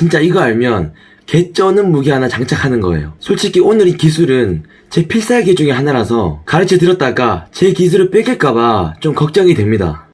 아, 진짜 이거 알면 개쩌는 무기 하나 장착하는 거예요. 솔직히 오늘 이 기술은 제 필살기 중에 하나라서 가르쳐 드렸다가 제 기술을 뺏길까봐 좀 걱정이 됩니다.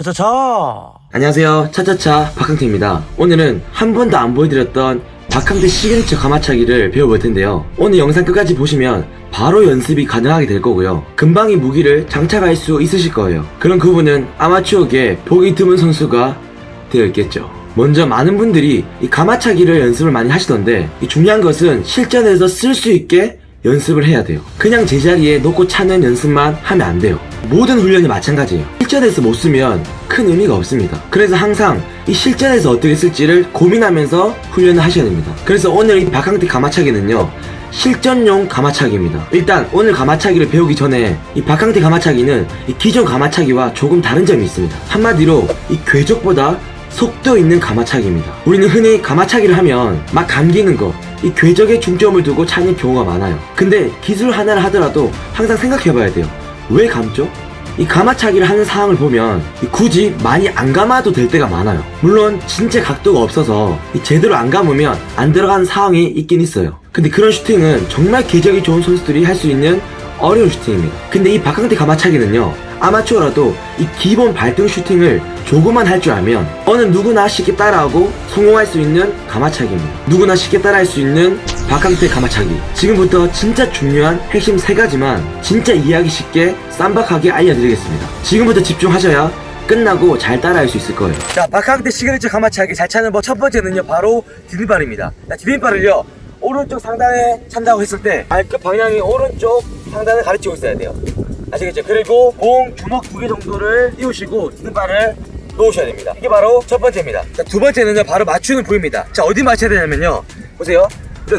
차차차 안녕하세요. 차차차 박항태입니다. 오늘은 한 번도 안 보여드렸던 박항태 시그니처 가마차기를 배워볼 텐데요. 오늘 영상 끝까지 보시면 바로 연습이 가능하게 될 거고요. 금방 이 무기를 장착할 수 있으실 거예요. 그런 그 부분은 아마추어계 보기 드문 선수가 되어 있겠죠. 먼저 많은 분들이 이 가마차기를 연습을 많이 하시던데 이 중요한 것은 실전에서 쓸 수 있게 연습을 해야 돼요. 그냥 제자리에 놓고 차는 연습만 하면 안 돼요. 모든 훈련이 마찬가지예요. 실전에서 못 쓰면 큰 의미가 없습니다. 그래서 항상 이 실전에서 어떻게 쓸지를 고민하면서 훈련을 하셔야 됩니다. 그래서 오늘 이 박항태 가마차기는요. 실전용 가마차기입니다. 일단 오늘 가마차기를 배우기 전에 이 박항태 가마차기는 이 기존 가마차기와 조금 다른 점이 있습니다. 한마디로 이 궤적보다 속도 있는 가마차기입니다. 우리는 흔히 가마차기를 하면 막 감기는 거, 이 궤적에 중점을 두고 차는 경우가 많아요. 근데 기술 하나를 하더라도 항상 생각해봐야 돼요. 왜 감죠? 이 가마차기를 하는 상황을 보면 이 굳이 많이 안 감아도 될 때가 많아요. 물론 진짜 각도가 없어서 이 제대로 안 감으면 안 들어가는 상황이 있긴 있어요. 근데 그런 슈팅은 정말 궤적이 좋은 선수들이 할 수 있는 어려운 슈팅입니다. 근데 이 박항태 가마차기는요. 아마추어라도 이 기본 발등 슈팅을 조금만 할 줄 알면 어느 누구나 쉽게 따라하고 성공할 수 있는 가마차기입니다. 누구나 쉽게 따라할 수 있는 박항태 가마차기. 지금부터 진짜 중요한 핵심 세 가지만 진짜 이해하기 쉽게 쌈박하게 알려드리겠습니다. 지금부터 집중하셔야 끝나고 잘 따라할 수 있을 거예요. 자 박항대 시그니처 가마차기 잘 차는 법 첫 번째는요 바로 디딤발입니다 자 디딤발을요 오른쪽 상단에 찬다고 했을 때 발끝 방향이 오른쪽 상단을 가르치고 있어야 돼요 아시겠죠? 그리고 공 주먹 두 개 정도를 띄우시고 디딤발을 놓으셔야 됩니다 이게 바로 첫 번째입니다 자 두 번째는요 바로 맞추는 부위입니다 자 어디 맞춰야 되냐면요 보세요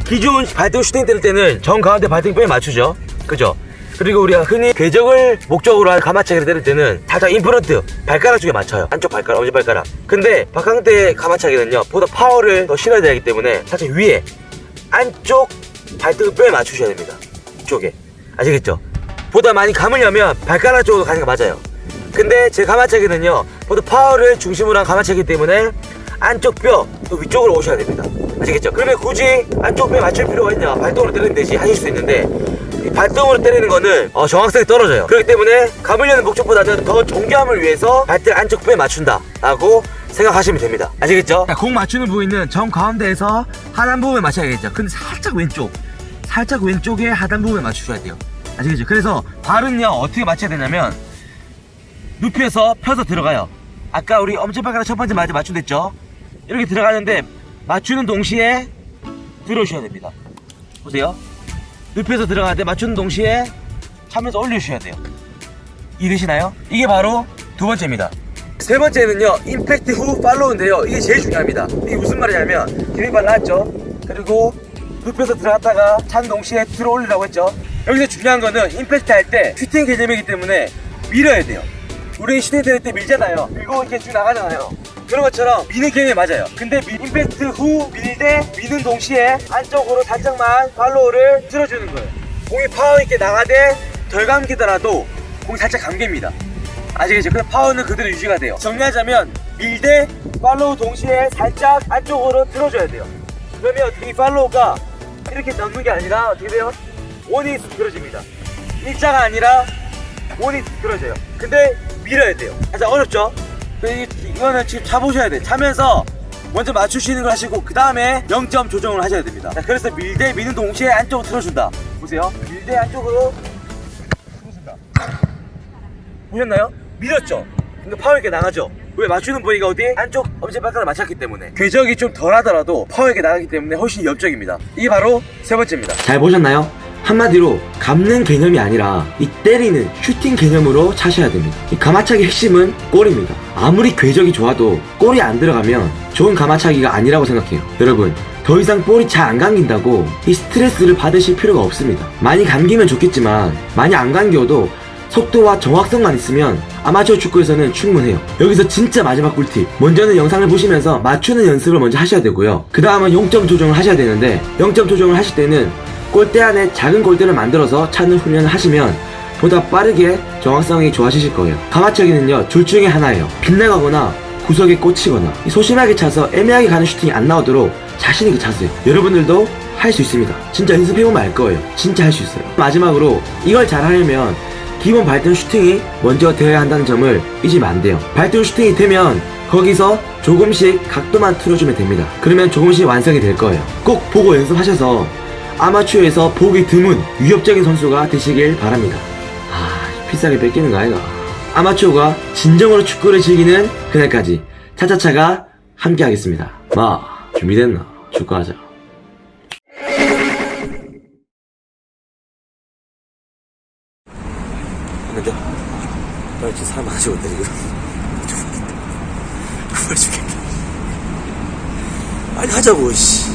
기존 발등 슈팅 때릴 때는 정 가운데 발등 뼈에 맞추죠. 그죠? 그리고 우리가 흔히 궤적을 목적으로 한 가마차기를 때릴 때는 살짝 인프런트 발가락 쪽에 맞춰요. 한쪽 발가락 엄지 발가락. 근데 박항대 가마차기는요 보다 파워를 더 실어야 되기 때문에 살짝 위에 안쪽 발등 뼈에 맞추셔야 됩니다. 이쪽에. 아시겠죠? 보다 많이 감으려면 발가락 쪽으로 가는 게 맞아요. 근데 제 가마차기는요 보다 파워를 중심으로 한 가마차기 때문에 안쪽 뼈 또 위쪽으로 오셔야 됩니다 아시겠죠? 그러면 굳이 안쪽 뼈에 맞출 필요가 있냐 발등으로 때리는 대신 하실 수 있는데 이 발등으로 때리는 거는 어, 정확성이 떨어져요 그렇기 때문에 감으려는 목적보다는 더 정교함을 위해서 발등 안쪽 뼈에 맞춘다 라고 생각하시면 됩니다 아시겠죠? 자, 공 맞추는 부위는 정 가운데에서 하단 부분에 맞춰야겠죠 근데 살짝 왼쪽 살짝 왼쪽에 하단 부분에 맞추셔야 돼요 아시겠죠? 그래서 발은요 어떻게 맞춰야 되냐면 눕혀서 펴서 들어가요 아까 우리 엄지발가락 첫 번째 맞아 맞춤됐죠? 이렇게 들어가는데 맞추는 동시에 들어오셔야 됩니다. 보세요. 눕혀서 들어갈 때 맞추는 동시에 차면서 올려주셔야 돼요. 이해되시나요? 이게 바로 두 번째입니다. 세 번째는요 임팩트 후 팔로우인데요. 이게 제일 중요합니다. 이게 무슨 말이냐면 디딤발 나왔죠? 그리고 눕혀서 들어갔다가 찬 동시에 들어 올리라고 했죠? 여기서 중요한 거는 임팩트 할 때 슈팅 개념이기 때문에 밀어야 돼요. 우리 슈팅 때릴 때 밀잖아요. 밀고 이렇게 쭉 나가잖아요 그런 것처럼 미는 개념이 맞아요 근데 미- 임팩트 후밀때 미는 동시에 안쪽으로 살짝만 팔로우를 틀어주는 거예요 공이 파워 있게 나가되 덜 감기더라도 공이 살짝 감깁니다 아시겠죠? 근데 파워는 그대로 유지가 돼요. 정리하자면 밀대 팔로우 동시에 살짝 안쪽으로 틀어줘야 돼요. 그러면 어떻게 이 팔로우가 이렇게 넣는 게 아니라 어떻게 돼요? 원이 들어집니다. 일자가 아니라 원이 들어져요. 근데 밀어야 돼요. 살짝 어렵죠? 이거는 지금 차보셔야 돼. 차면서 먼저 맞추시는 걸 하시고 그 다음에 0점 조정을 하셔야 됩니다. 자, 그래서 밀대 미는 동시에 안쪽으로 틀어준다. 보세요. 밀대 안쪽으로 틀어준다. 보셨나요? 밀었죠? 근데 파워 있게 나가죠? 왜 맞추는 부위가 어디? 안쪽 엄지발가락 맞췄기 때문에 궤적이 좀 덜하더라도 파워 있게 나가기 때문에 훨씬 옆적입니다 이게 바로 세 번째입니다 잘 보셨나요? 한마디로 감는 개념이 아니라 이 때리는 슈팅 개념으로 차셔야 됩니다. 이 가마차기 핵심은 골입니다. 아무리 궤적이 좋아도 골이 안 들어가면 좋은 가마차기가 아니라고 생각해요. 여러분 더 이상 볼이 잘 안 감긴다고 이 스트레스를 받으실 필요가 없습니다. 많이 감기면 좋겠지만 많이 안 감겨도 속도와 정확성만 있으면 아마추어 축구에서는 충분해요. 여기서 진짜 마지막 꿀팁. 먼저는 영상을 보시면서 맞추는 연습을 먼저 하셔야 되고요. 그 다음은 0점 조정을 하셔야 되는데 0점 조정을 하실 때는 골대 안에 작은 골대를 만들어서 차는 훈련을 하시면 보다 빠르게 정확성이 좋아지실 거예요. 가마차기는요, 둘 중에 하나예요. 빗나가거나 구석에 꽂히거나 이 소심하게 차서 애매하게 가는 슈팅이 안 나오도록 자신있게 차세요. 여러분들도 할 수 있습니다. 진짜 연습해보면 알 거예요. 진짜 할 수 있어요. 마지막으로 이걸 잘 하려면 기본 발등 슈팅이 먼저 되어야 한다는 점을 잊으면 안 돼요. 발등 슈팅이 되면 거기서 조금씩 각도만 틀어주면 됩니다. 그러면 조금씩 완성이 될 거예요. 꼭 보고 연습하셔서 아마추어에서 보기 드문 위협적인 선수가 되시길 바랍니다. 아, 비싸게 뺏기는 거 아이가. 아마추어가 진정으로 축구를 즐기는 그날까지 차차차가 함께 하겠습니다. 마, 준비됐나? 축구하자. 근데 빨리 지금 사람 많아지고 있다 지금 빨리 죽겠다 빨리 하자고 씨